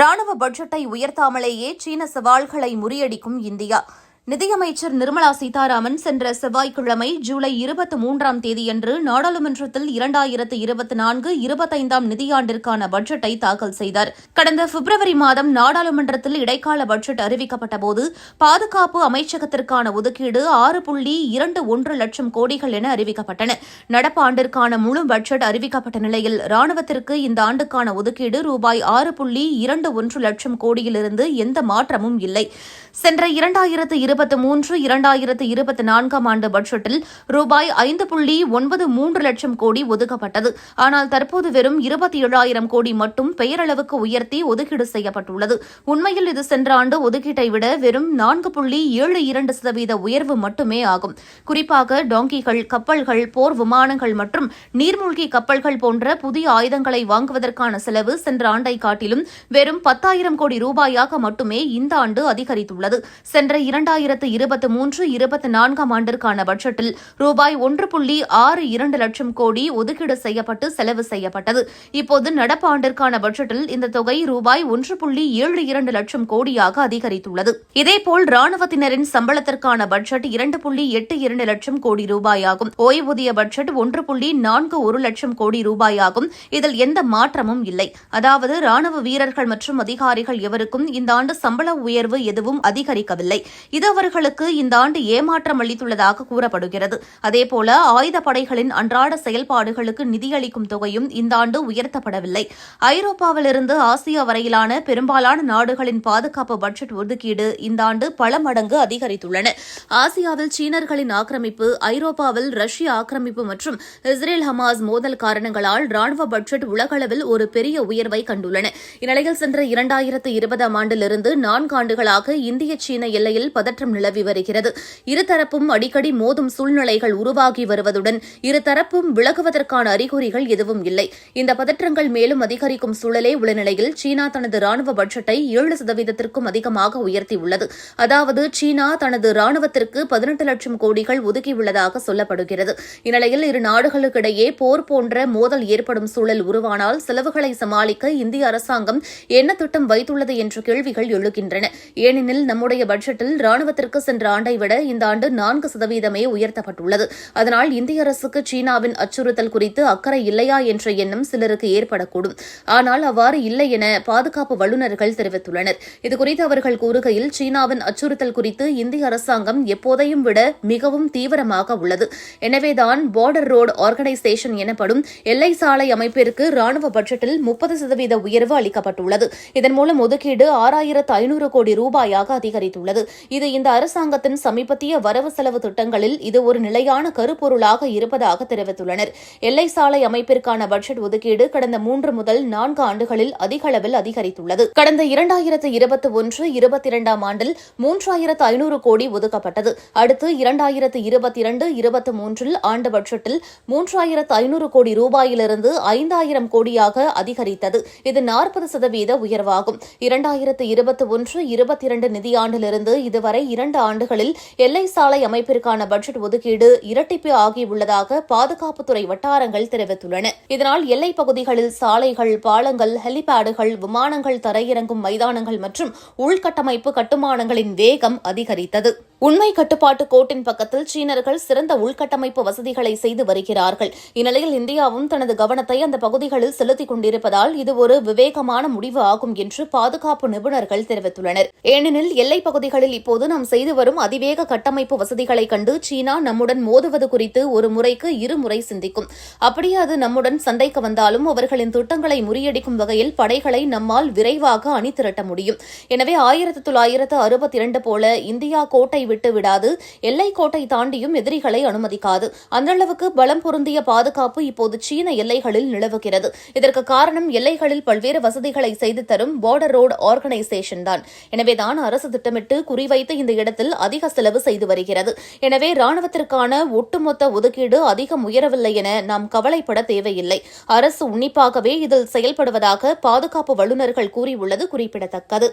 ராணுவ பட்ஜெட்டை உயர்த்தாமலேயே சீன சவால்களை முறியடிக்கும் இந்தியா. நிதியமைச்சர் நிர்மலா சீதாராமன் சென்ற செவ்வாய்க்கிழமை ஜூலை இருபத்தி மூன்றாம் தேதியன்று நாடாளுமன்றத்தில் இரண்டாயிரத்து இருபத்தி நான்கு இருபத்தைந்தாம் நிதியாண்டிற்கான பட்ஜெட்டை தாக்கல் செய்தார். கடந்த பிப்ரவரி மாதம் நாடாளுமன்றத்தில் இடைக்கால பட்ஜெட் அறிவிக்கப்பட்டபோது பாதுகாப்பு அமைச்சகத்திற்கான ஒதுக்கீடு ஆறு புள்ளி இரண்டு ஒன்று லட்சம் கோடிகள் என அறிவிக்கப்பட்டன. நடப்பாண்டிற்கான முழு பட்ஜெட் அறிவிக்கப்பட்ட நிலையில் ராணுவத்திற்கு இந்த ஆண்டுக்கான ஒதுக்கீடு ரூபாய் ஆறு புள்ளி இரண்டு ஒன்று லட்சம் கோடியிலிருந்து எந்த மாற்றமும் இல்லை. சென்ற இரண்டாயிரத்து இருபத்தி மூன்று இரண்டாயிரத்து இருபத்தி நான்காம் ஆண்டு பட்ஜெட்டில் ரூபாய் ஐந்து புள்ளி ஒன்பது மூன்று லட்சம் கோடி ஒதுக்கப்பட்டது. ஆனால் தற்போது வெறும் இருபத்தி ஏழாயிரம் கோடி மட்டும் பெயரளவுக்கு உயர்த்தி ஒதுக்கீடு செய்யப்பட்டுள்ளது. உண்மையில் இது சென்ற ஆண்டு ஒதுக்கீட்டை விட வெறும் நான்கு புள்ளி ஏழு இரண்டு சதவீத உயர்வு மட்டுமே ஆகும். குறிப்பாக டாங்கிகள் கப்பல்கள் போர் விமானங்கள் மற்றும் நீர்மூழ்கி கப்பல்கள் போன்ற புதிய ஆயுதங்களை வாங்குவதற்கான செலவு சென்ற ஆண்டை காட்டிலும் வெறும் பத்தாயிரம் கோடி ரூபாயாக மட்டுமே இந்த ஆண்டு அதிகரித்துள்ளது. சென்ற இரண்டாயிரம் இரண்டாயிரத்து இருபத்தி மூன்று இருபத்தி நான்காம் ஆண்டிற்கான பட்ஜெட்டில் ரூபாய் ஒன்று புள்ளி ஆறு இரண்டு லட்சம் கோடி ஒதுக்கீடு செய்யப்பட்டு செலவு செய்யப்பட்டது. இப்போது நடப்பு ஆண்டிற்கான பட்ஜெட்டில் இந்த தொகை ரூபாய் ஒன்று புள்ளி ஏழு இரண்டு லட்சம் கோடியாக அதிகரித்துள்ளது. இதேபோல் ராணுவத்தினரின் சம்பளத்திற்கான பட்ஜெட் இரண்டு புள்ளி எட்டு இரண்டு லட்சம் கோடி ரூபாயாகும். ஓய்வூதிய பட்ஜெட் ஒன்று புள்ளி நான்கு ஒரு லட்சம் கோடி ரூபாயாகும். இதில் எந்த மாற்றமும் இல்லை. அதாவது ராணுவ வீரர்கள் மற்றும் அதிகாரிகள் எவருக்கும் இந்த ஆண்டு சம்பள உயர்வு எதுவும் அதிகரிக்கவில்லை. இது அவர்களுக்கு இந்த ஆண்டு ஏமாற்றம் அளித்துள்ளதாக கூறப்படுகிறது. அதேபோல ஆயுதப்படைகளின் அன்றாட செயல்பாடுகளுக்கு நிதியளிக்கும் தொகையும் இந்த ஆண்டு உயர்த்தப்படவில்லை. ஐரோப்பாவிலிருந்து ஆசியா வரையிலான பெரும்பாலான நாடுகளின் பாதுகாப்பு பட்ஜெட் ஒதுக்கீடு இந்த ஆண்டு பல மடங்கு அதிகரித்துள்ளன. ஆசியாவில் சீனர்களின் ஆக்கிரமிப்பு ஐரோப்பாவில் ரஷ்ய ஆக்கிரமிப்பு மற்றும் இஸ்ரேல் ஹமாஸ் மோதல் காரணங்களால் ராணுவ பட்ஜெட் உலகளவில் ஒரு பெரிய உயர்வை கண்டுள்ளன. இந்நிலையில் சென்ற இரண்டாயிரத்து இருபதாம் ஆண்டிலிருந்து நான்கு ஆண்டுகளாக இந்திய சீன எல்லையில் பதற்ற பதற்றம் நிலவி வருகிறது. இருதரப்பும் அடிக்கடி மோதும் சூழ்நிலைகள் உருவாகி வருவதுடன் இருதரப்பும் விலகுவதற்கான அறிகுறிகள் எதுவும் இல்லை. இந்த பதற்றங்கள் மேலும் அதிகரிக்கும் சூழலே உள்ள நிலையில் சீனா தனது ராணுவ பட்ஜெட்டை ஏழு சதவீதத்திற்கும் அதிகமாக உயர்த்தியுள்ளது. அதாவது சீனா தனது ராணுவத்திற்கு பதினெட்டு லட்சம் கோடிகள் ஒதுக்கியுள்ளதாக சொல்லப்படுகிறது. இந்நிலையில் இரு நாடுகளுக்கிடையே போர் போன்ற மோதல் ஏற்படும் சூழல் உருவானால் செலவுகளை சமாளிக்க இந்திய அரசாங்கம் என்ன திட்டம் வைத்துள்ளது என்ற கேள்விகள் எழுகின்றன. ஏனெனில் நம்முடைய பட்ஜெட்டில் ராணுவ ராணுவத்திற்கு சென்ற ஆண்டை விட இந்த ஆண்டு நான்கு சதவீதமே உயர்த்தப்பட்டுள்ளது. அதனால் இந்திய அரசுக்கு சீனாவின் அச்சுறுத்தல் குறித்து அக்கறை இல்லையா என்ற எண்ணம் சிலருக்கு ஏற்படக்கூடும். ஆனால் அவ்வாறு இல்லை என பாதுகாப்பு வல்லுநர்கள் தெரிவித்துள்ளனர். இதுகுறித்து அவர்கள் கூறுகையில் சீனாவின் அச்சுறுத்தல் குறித்து இந்திய அரசாங்கம் எப்போதையும் விட மிகவும் தீவிரமாக உள்ளது. எனவேதான் பார்டர் ரோடு ஆர்கனைசேஷன் எனப்படும் எல்லை சாலை அமைப்பிற்கு ராணுவ பட்ஜெட்டில் முப்பது சதவீத உயர்வு அளிக்கப்பட்டுள்ளது. இதன் மூலம் ஒதுக்கீடு ஆறாயிரத்து ஐநூறு கோடி ரூபாயாக அதிகரித்துள்ளது. இது இந்த அரசாங்கத்தின் சமீபத்திய வரவு செலவு திட்டங்களில் இது ஒரு நிலையான கருப்பொருளாக இருப்பதாக தெரிவித்துள்ளனர். எல்லை சாலை அமைப்பிற்கான பட்ஜெட் ஒதுக்கீடு கடந்த மூன்று முதல் நான்கு ஆண்டுகளில் அதிக அளவில் அதிகரித்துள்ளது. கடந்த இரண்டாயிரத்து இருபத்தி ஒன்று இருபத்தி இரண்டாம் ஆண்டில் மூன்றாயிரத்து ஐநூறு கோடி ஒதுக்கப்பட்டது. அடுத்து இரண்டாயிரத்து இருபத்தி இரண்டு இருபத்தி மூன்றில் ஆண்டு பட்ஜெட்டில் மூன்றாயிரத்து ஐநூறு கோடி ரூபாயிலிருந்து ஐந்தாயிரம் கோடியாக அதிகரித்தது. இது நாற்பது சதவீத உயர்வாகும். இரண்டாயிரத்து இருபத்தி ஒன்று இருபத்தி இரண்டு நிதியாண்டிலிருந்து இதுவரை இரண்டு ஆண்டுகளில் எல்லை சாலை அமைப்பிற்கான பட்ஜெட் ஒதுக்கீடு இரட்டிப்பு ஆகியுள்ளதாக பாதுகாப்புத்துறை வட்டாரங்கள் தெரிவித்துள்ளன. இதனால் எல்லைப் பகுதிகளில் சாலைகள் பாலங்கள் ஹெலிபேடுகள் விமானங்கள் தரையிறங்கும் மைதானங்கள் மற்றும் உள்கட்டமைப்பு கட்டுமானங்களின் வேகம் அதிகரித்தது. உண்மை கட்டுப்பாட்டு கோட்டின் பக்கத்தில் சீனர்கள் சிறந்த உள்கட்டமைப்பு வசதிகளை செய்து வருகிறார்கள். இந்நிலையில் இந்தியாவும் தனது கவனத்தை அந்த பகுதிகளில் செலுத்திக் கொண்டிருப்பதால் இது ஒரு விவேகமான முடிவு ஆகும் என்று பாதுகாப்பு நிபுணர்கள் தெரிவித்துள்ளனர். ஏனெனில் எல்லைப் பகுதிகளில் இப்போது நம் செய்து வரும் அதிவேக கட்டமைப்பு வசதிகளை கண்டு சீனா நம்முடன் மோதுவது குறித்து ஒரு முறைக்கு இருமுறை சிந்திக்கும். அப்படியே அது நம்முடன் சண்டைக்கு வந்தாலும் அவர்களின் திட்டங்களை முறியடிக்கும் வகையில் படைகளை நம்மால் விரைவாக அணிதிரட்ட முடியும். எனவே ஆயிரத்தி தொள்ளாயிரத்து அறுபத்தி இரண்டு போல இந்தியா கோட்டை விட்டு விடாது எல்லை கோட்டை தாண்டியும் எதிரிகளை அனுமதிக்காது. அந்தளவுக்கு பலம் பொருந்திய பாதுகாப்பு இப்போது சீன எல்லைகளில் நிலவுகிறது. இதற்கு காரணம் எல்லைகளில் பல்வேறு வசதிகளை செய்து தரும் பார்டர் ரோடு ஆர்கனைசேஷன் தான். எனவேதான் அரசு திட்டமிட்டு குறிவைத்து இந்த இந்த இடத்தில் அதிக செலவு செய்து வருகிறது. எனவே ராணுவத்திற்கான ஒட்டுமொத்த ஒதுக்கீடு அதிகம் உயரவில்லை என நாம் கவலைப்பட தேவையில்லை. அரசு உன்னிப்பாகவே இதில் செயல்படுவதாக பாதுகாப்பு வல்லுநர்கள் கூறியுள்ளது குறிப்பிடத்தக்கது.